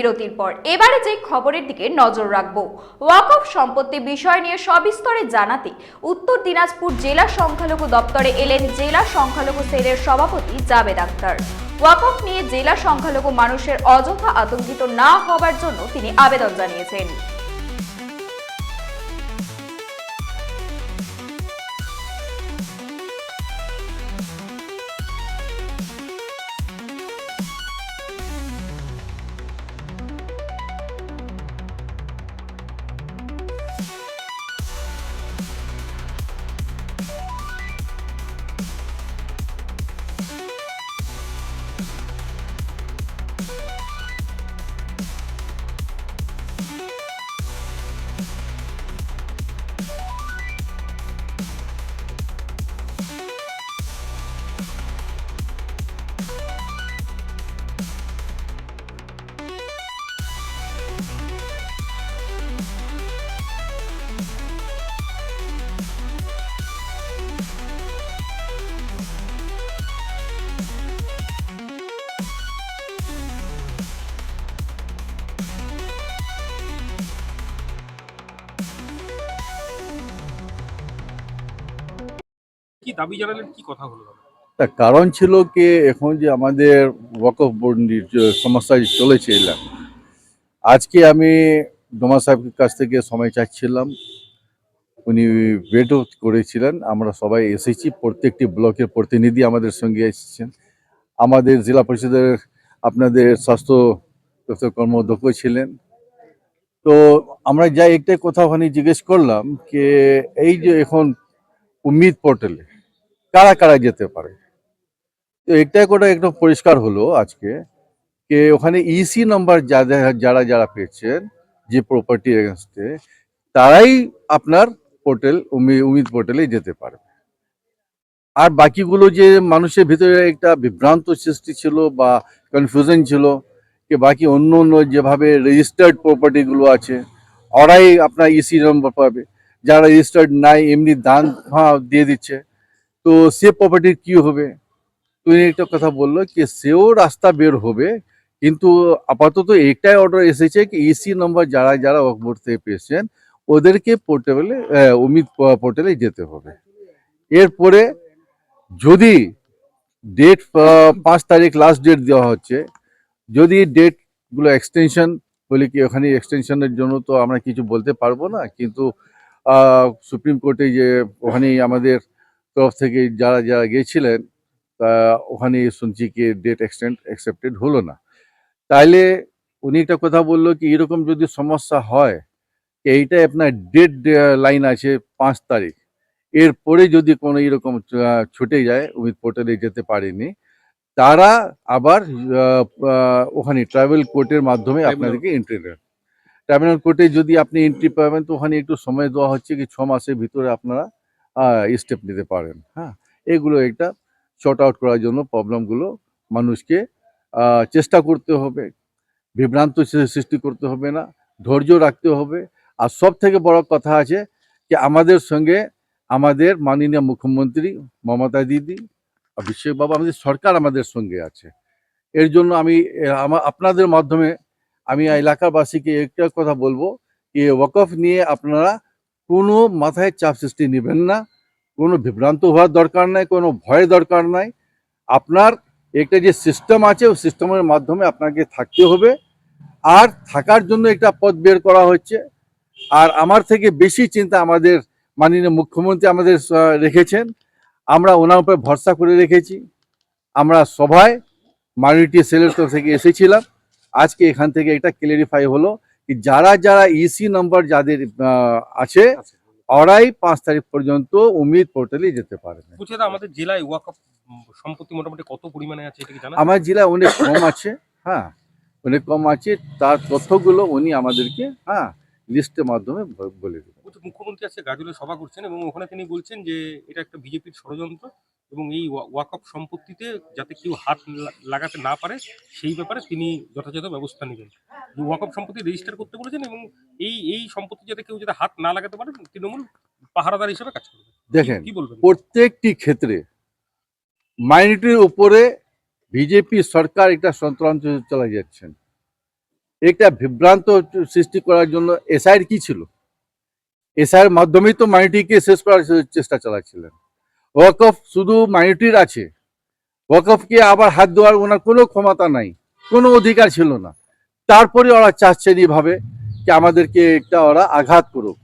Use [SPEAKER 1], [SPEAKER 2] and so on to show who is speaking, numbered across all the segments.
[SPEAKER 1] বিরতির পর এবারে যে খবরের দিকে নজর রাখব। ওয়াকফ সম্পত্তি বিষয় নিয়ে সবিস্তরে জানাতে উত্তর দিনাজপুর জেলা সংখ্যালঘু দপ্তরে এলেন জেলা সংখ্যালঘু সেলের সভাপতি জাবেদ আক্তার। ওয়াকফ নিয়ে জেলা সংখ্যালঘু মানুষের অযথা আতঙ্কিত না হবার জন্য তিনি আবেদন জানিয়েছেন।
[SPEAKER 2] কি দাবি জানালেন? কি কথা হলো
[SPEAKER 3] কারণ ছিল কি, এখন যে আমাদের ওয়াকফ বোর্ডের সমস্যা চলেছে আজকে আমি ডোমা সাহেবের কাছ থেকে সময় চাচ্ছিলাম। উনি ওয়েটও করেছিলেন। আমরা সবাই এসেছি। প্রত্যেকটি ব্লকের প্রতিনিধি আমাদের সঙ্গে এসেছেন। আমাদের জেলা পরিষদের আপনাদের স্বাস্থ্য দপ্তর কর্মদক্ষ ছিলেন। তো আমরা যাই একটাই কথা ওখানে জিজ্ঞেস করলাম যে, এই যে এখন উম্মিদ পোর্টালে। কারা কারা যেতে পারে? তো একটাই করে একটু পরিষ্কার হলো আজকে যে ওখানে ইসি নাম্বার যারা যারা পেয়েছেন যে প্রপার্টি এগেনস্টে তারাই আপনার পোর্টাল উমিদ পোর্টালে যেতে পারবে। আর বাকিগুলো যে মানুষের ভিতরে একটা বিভ্রান্ত সৃষ্টি ছিল বা কনফিউশন ছিল যে বাকি অন্য অন্য যেভাবে রেজিস্টার্ড প্রপার্টিগুলো আছে, ওরাই আপনার ইসি নম্বর পাবে। যারা রেজিস্টার্ড নাই, এমনি দান হ্যাঁ দিয়ে দিচ্ছে। তো সে প্রপার্টির কি হবে? তুমি একটা কথা বলল কি সেও রাস্তা বের হবে, কিন্তু আপাতত একটাই অর্ডার এসেছে কি ইসি নম্বর যারা যারা অকবোর্ড থেকে পেয়েছেন, ওদেরকে পোর্টেবলে উমিদ পোর্টালে যেতে হবে। এরপরে যদি ডেট পাঁচ তারিখ লাস্ট ডেট দেওয়া হচ্ছে, যদি ডেটগুলো এক্সটেনশন বলে কি, ওখানে এক্সটেনশনের জন্য তো আমরা কিছু বলতে পারব না, কিন্তু সুপ্রিম কোর্টে যে ওখানে আমাদের তরফ থেকে যারা যারা গিয়েছিলেন তা ওখানে শুনছি কি ডেট এক্সটেন্ড অ্যাকসেপ্টেড হলো না। তাইলে উনি একটা কথা বলল কি এরকম যদি সমস্যা হয় এইটা আপনার ডেট লাইন আছে পাঁচ তারিখ। এরপরে যদি কোনো এরকম ছুটে যায় উমিদ পোর্টালে যেতে পারেনি তারা আবার ওখানে ট্রাভেল কোর্টের মাধ্যমে আপনাদেরকে এন্ট্রি দেন। ট্রাইব্যুনাল কোর্টে যদি আপনি এন্ট্রি পাবেন, তো ওখানে একটু সময় দেওয়া হচ্ছে কি, ছ মাসের ভিতরে আপনারা স্টেপ নিতে পারেন হ্যাঁ? এগুলো একটা শর্ট আউট করার জন্য প্রবলেমগুলো মানুষকে চেষ্টা করতে হবে। বিভ্রান্ত সৃষ্টি করতে হবে না, ধৈর্য রাখতে হবে। আর সব থেকে বড় কথা আছে যে, আমাদের সঙ্গে আমাদের মাননীয় মুখ্যমন্ত্রী মমতা দিদি অভিষেক বাবু আমাদের সরকার আমাদের সঙ্গে আছে। এর জন্য আমি, আপনাদের মাধ্যমে আমি এলাকাবাসীকে একটা কথা বলব যে ওয়াকফ নিয়ে আপনারা কোনো মাথায় চাপ সৃষ্টি নেবেন না, কোনো বিভ্রান্ত হওয়ার দরকার নাই, কোনো ভয়ের দরকার নাই। আপনার একটা যে সিস্টেম আছে, ওই সিস্টেমের মাধ্যমে আপনাকে থাকতে হবে। আর থাকার জন্য একটা পথ বের করা হচ্ছে। আর আমার থেকে বেশি চিন্তা আমাদের মাননীয় মুখ্যমন্ত্রী আমাদের রেখেছেন। আমরা ওনার উপরে ভরসা করে রেখেছি। আমরা সভায় মাইনরিটি সেলের তরফ থেকে এসেছিলাম। আজকে এখান থেকে এটা ক্লিয়ারিফাই হলো কি যারা যারা ইসি নাম্বার যাদের আছে ওরাই পাঁচ তারিখ পর্যন্ত উমিদ পোর্টালে যেতে পারবে।
[SPEAKER 2] দাদা আমাদের জেলায় ওয়াকফ সম্পত্তি মোটামুটি কত পরিমাণে আছে এটা কি জানা?
[SPEAKER 3] আমার জেলায় অনেক কম আছে হ্যাঁ অনেক কম আছে তার তথ্যগুলো উনি আমাদেরকে হ্যাঁ লিস্টের মাধ্যমে বলে দেবেন।
[SPEAKER 2] মুখ্যমন্ত্রী আজকে গাজলে সভা করছেন এবং ওখানে তিনি বলছেন যে এটা একটা বিজেপির ষড়যন্ত্র। এবং এই ওয়া- ওয়াকফ সম্পত্তিতে যাতে কেউ হাত লাগাতে না পারে সেই ব্যাপারে তিনি যথাযথ ব্যবস্থা নেবেন। ওয়াকফ সম্পত্তি রেজিস্টার করতে বলেছেন এবং এই এই সম্পত্তি যাতে কেউ যাতে হাত না লাগাতে পারে তৃণমূল পাহারাদার হিসেবে কাজ করবে।
[SPEAKER 3] দেখেন
[SPEAKER 2] কি বলবেন?
[SPEAKER 3] প্রত্যেকটি ক্ষেত্রে মাইনরিটির উপরে বিজেপি সরকার একটা সন্ত্রান্ত চালা যাচ্ছেন। একটা বিভ্রান্ত সৃষ্টি করার জন্য এসআইয়ের কি ছিল? এসআইয়ের মাধ্যমেই তো মাইনরিটিকে শেষ করার চেষ্টা চালাচ্ছিলেন। ওয়াকফ শুধু মাইনরিটির আছে। ওয়াকফকে আবার হাত দেওয়ার ওনার কোনো ক্ষমতা নাই, কোনো অধিকার ছিল না। তারপরে ওরা চাচ্ছেন এইভাবে যে আমাদেরকে একটা ওরা আঘাত করুক।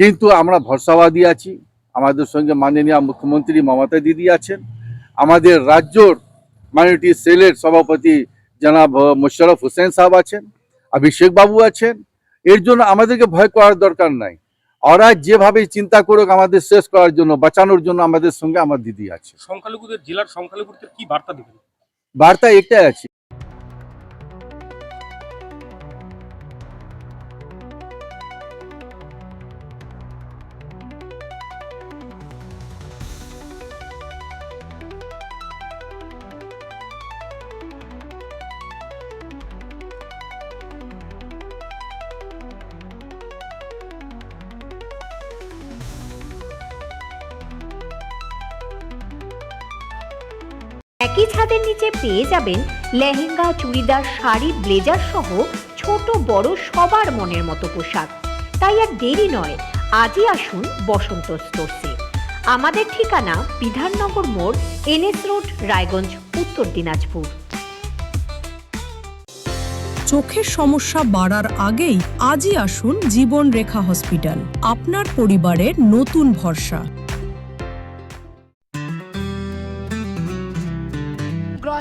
[SPEAKER 3] কিন্তু আমরা ভরসাবাদী আছি। আমাদের সঙ্গে মাননীয় মুখ্যমন্ত্রী মমতা দিদি আছেন। আমাদের রাজ্যর মাইনরিটি সেলের সভাপতি জনাব মোশারফ হোসেন সাহেব আছেন অভিষেক বাবু আছেন। এর জন্য আমাদেরকে ভয় করার দরকার নাই। ওরা যেভাবে চিন্তা করুক আমাদের শেষ করার জন্য বাঁচানোর জন্য আমাদের সঙ্গে আমার দিদি আছে।
[SPEAKER 2] সংখ্যালঘুদের জেলার সংখ্যালঘুদের কি বার্তা দেবেন?
[SPEAKER 3] বার্তা এটাই আছে।
[SPEAKER 4] একই ছাদের নিচে পেয়ে যাবেন লেহেঙ্গা, চুড়িদার, শাড়ি, ব্লেজার সহ ছোট বড় সবার মনের মতো পোশাক। তাই আর দেরি নয়, আজই আসুন বসন্ত স্টোরসে। আমাদের ঠিকানা বিধাননগর মোড়, এনএস রোড, রায়গঞ্জ, উত্তর দিনাজপুর।
[SPEAKER 5] চোখের সমস্যা বাড়ার আগেই আজই আসুন জীবন রেখা হসপিটাল। আপনার পরিবারের নতুন ভরসা।